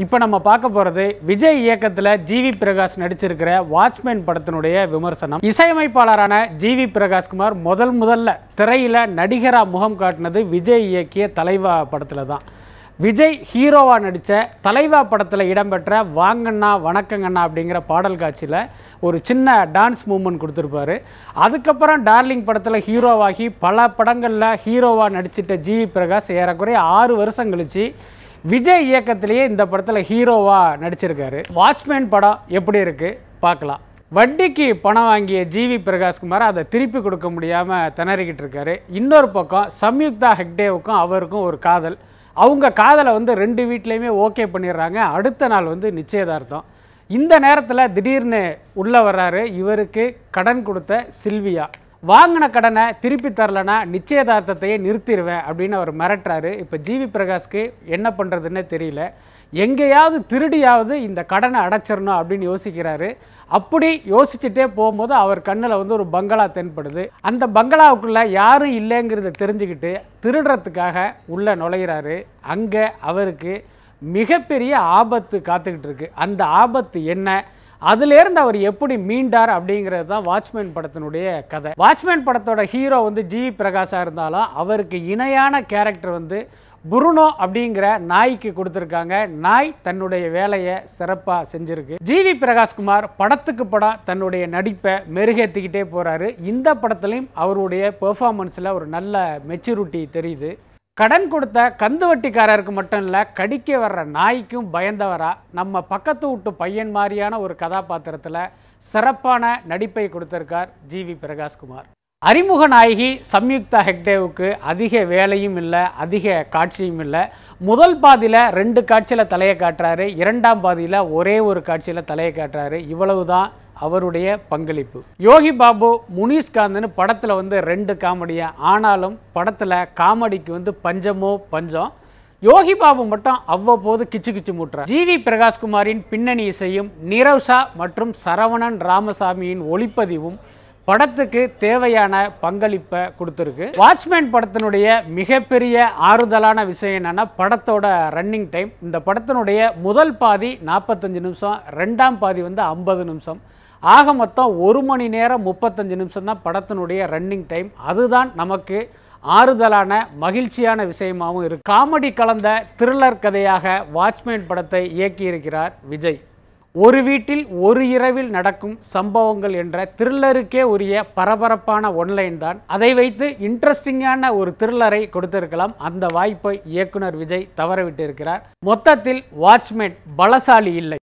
இப்போ நம்ம பார்க்க போகிறது விஜய் இயக்கத்தில் ஜிவி பிரகாஷ் நடிச்சிருக்கிற வாட்ச்மேன் படத்தினுடைய விமர்சனம். இசையமைப்பாளரான ஜிவி பிரகாஷ்குமார் முதல் முதல்ல திரையில் நடிகராக முகம் காட்டினது விஜய் இயக்கிய தலைவா படத்தில் தான். விஜய் ஹீரோவாக நடித்த தலைவா படத்தில் இடம்பெற்ற வாங்கண்ணா வணக்கங்கண்ணா அப்படிங்கிற பாடல் காட்சியில் ஒரு சின்ன டான்ஸ் மூமெண்ட் கொடுத்துருப்பாரு. அதுக்கப்புறம் டார்லிங் படத்தில் ஹீரோவாகி பல படங்களில் ஹீரோவாக நடிச்சிட்ட ஜிவி பிரகாஷ் ஏறக்குறைய ஆறு வருஷம் கழிச்சு விஜய் இயக்கத்திலேயே இந்த படத்தில் ஹீரோவாக நடிச்சிருக்காரு. வாட்ச்மேன் படம் எப்படி இருக்குது பார்க்கலாம். வட்டிக்கு பணம் வாங்கிய ஜிவி பிரகாஷ்குமார் அதை திருப்பி கொடுக்க முடியாமல் திணறிக்கிட்டு இருக்காரு. இன்னொரு பக்கம் சம்யுக்தா ஹெக்டேவுக்கும் அவருக்கும் ஒரு காதல். அவங்க காதலை வந்து ரெண்டு வீட்லேயுமே ஓகே பண்ணிடுறாங்க. அடுத்த நாள் வந்து நிச்சயதார்த்தம். இந்த நேரத்தில் திடீர்னு உள்ளே வர்றாரு இவருக்கு கடன் கொடுத்த சில்வியா. வாங்கின கடனை திருப்பி தரலனா நிச்சயதார்த்தத்தையே நிறுத்திடுவேன் அப்படின்னு அவர் மிரட்டுறாரு. இப்போ ஜிவி பிரகாஷ்க்கு என்ன பண்ணுறதுன்னே தெரியல. எங்கேயாவது திருடியாவது இந்த கடனை அடைச்சிடணும் அப்படின்னு யோசிக்கிறாரு. அப்படி யோசிச்சுட்டே போகும்போது அவர் கண்ணில் வந்து ஒரு பங்களா தென்படுது. அந்த பங்களாவுக்குள்ளே யாரும் இல்லைங்கிறத தெரிஞ்சுக்கிட்டு திருடுறதுக்காக உள்ளே நுழையிறாரு. அங்கே அவருக்கு மிகப்பெரிய ஆபத்து காத்துக்கிட்டு இருக்கு. அந்த ஆபத்து என்ன? அதுலேருந்து அவர் எப்படி மீண்டார் அப்படிங்கிறது தான் வாட்ச்மேன் படத்தினுடைய கதை. வாட்ச்மேன் படத்தோட ஹீரோ வந்து ஜிவி பிரகாஷாக இருந்தாலும் அவருக்கு இணையான கேரக்டர் வந்து புருனோ அப்படிங்கிற நாய்க்கு கொடுத்துருக்காங்க. நாய் தன்னுடைய வேலையை சிறப்பாக செஞ்சுருக்கு. ஜிவி பிரகாஷ்குமார் படத்துக்கு படம் தன்னுடைய நடிப்பை மெருகேற்றிக்கிட்டே போகிறாரு இந்த படத்துலையும் அவருடைய பெர்ஃபார்மன்ஸில் ஒரு நல்ல மெச்சூரிட்டி தெரியுது. கடன் கொடுத்த கந்து வட்டிக்காரருக்கு மட்டும் இல்லை கடிக்க வர்ற நாய்க்கும் பயந்தவரா? நம்ம பக்கத்து வீட்டு பையன் மாதிரியான ஒரு கதாபாத்திரத்தில் சிறப்பான நடிப்பை கொடுத்திருக்கார் ஜிவி பிரகாஷ்குமார். அறிமுக நாயகி சம்யுக்தா ஹெக்டேவுக்கு அதிக வேலையும் இல்லை அதிக காட்சியும் இல்லை. முதல் பாதியில் ரெண்டு காட்சியில் தலையை காட்டுறாரு. இரண்டாம் பாதியில் ஒரே ஒரு காட்சியில் தலையை காட்டுறாரு. இவ்வளவுதான் அவருடைய பங்களிப்பு. யோகி பாபு முனிஷ்காந்த்னு படத்தில் வந்து ரெண்டு காமெடியா ஆனாலும் படத்தில் காமெடிக்கு வந்து பஞ்சமோ பஞ்சம். யோகி பாபு மட்டும் அவ்வப்போது கிச்சு கிச்சு மூட்டுறார். ஜிவி பிரகாஷ்குமாரின் பின்னணி இசையும் நிரவ்ஷா மற்றும் சரவணன் ராமசாமியின் ஒளிப்பதிவும் படத்துக்கு தேவையான பங்களிப்பை கொடுத்துருக்கு. வாட்ச்மேன் படத்தினுடைய மிகப்பெரிய ஆறுதலான விஷயம் என்னென்னா படத்தோட ரன்னிங் டைம் இந்த படத்தினுடைய முதல் பாதி நாற்பத்தஞ்சு நிமிஷம் ரெண்டாம் பாதி வந்து ஐம்பது நிமிஷம். ஆக மொத்தம் ஒரு மணி நேரம் முப்பத்தஞ்சு நிமிஷம் தான் படத்தினுடைய ரன்னிங் டைம் அதுதான் நமக்கு ஆறுதலான மகிழ்ச்சியான விஷயமாகவும் இருக்கு. காமெடி கலந்த த்ரில்லர் கதையாக வாட்ச்மேன் படத்தை இயக்கியிருக்கிறார் விஜய். ஒரு வீட்டில் ஒரு இரவில் நடக்கும் சம்பவங்கள் என்ற த்ரில்லருக்கே உரிய பரபரப்பான ஒன்லைன் தான். அதை வைத்து இன்ட்ரெஸ்டிங்கான ஒரு த்ரில்லரை கொடுத்திருக்கலாம். அந்த வாய்ப்பை இயக்குனர் விஜய் தவறவிட்டிருக்கிறார். மொத்தத்தில் வாட்ச்மேன் பலசாலி இல்லை.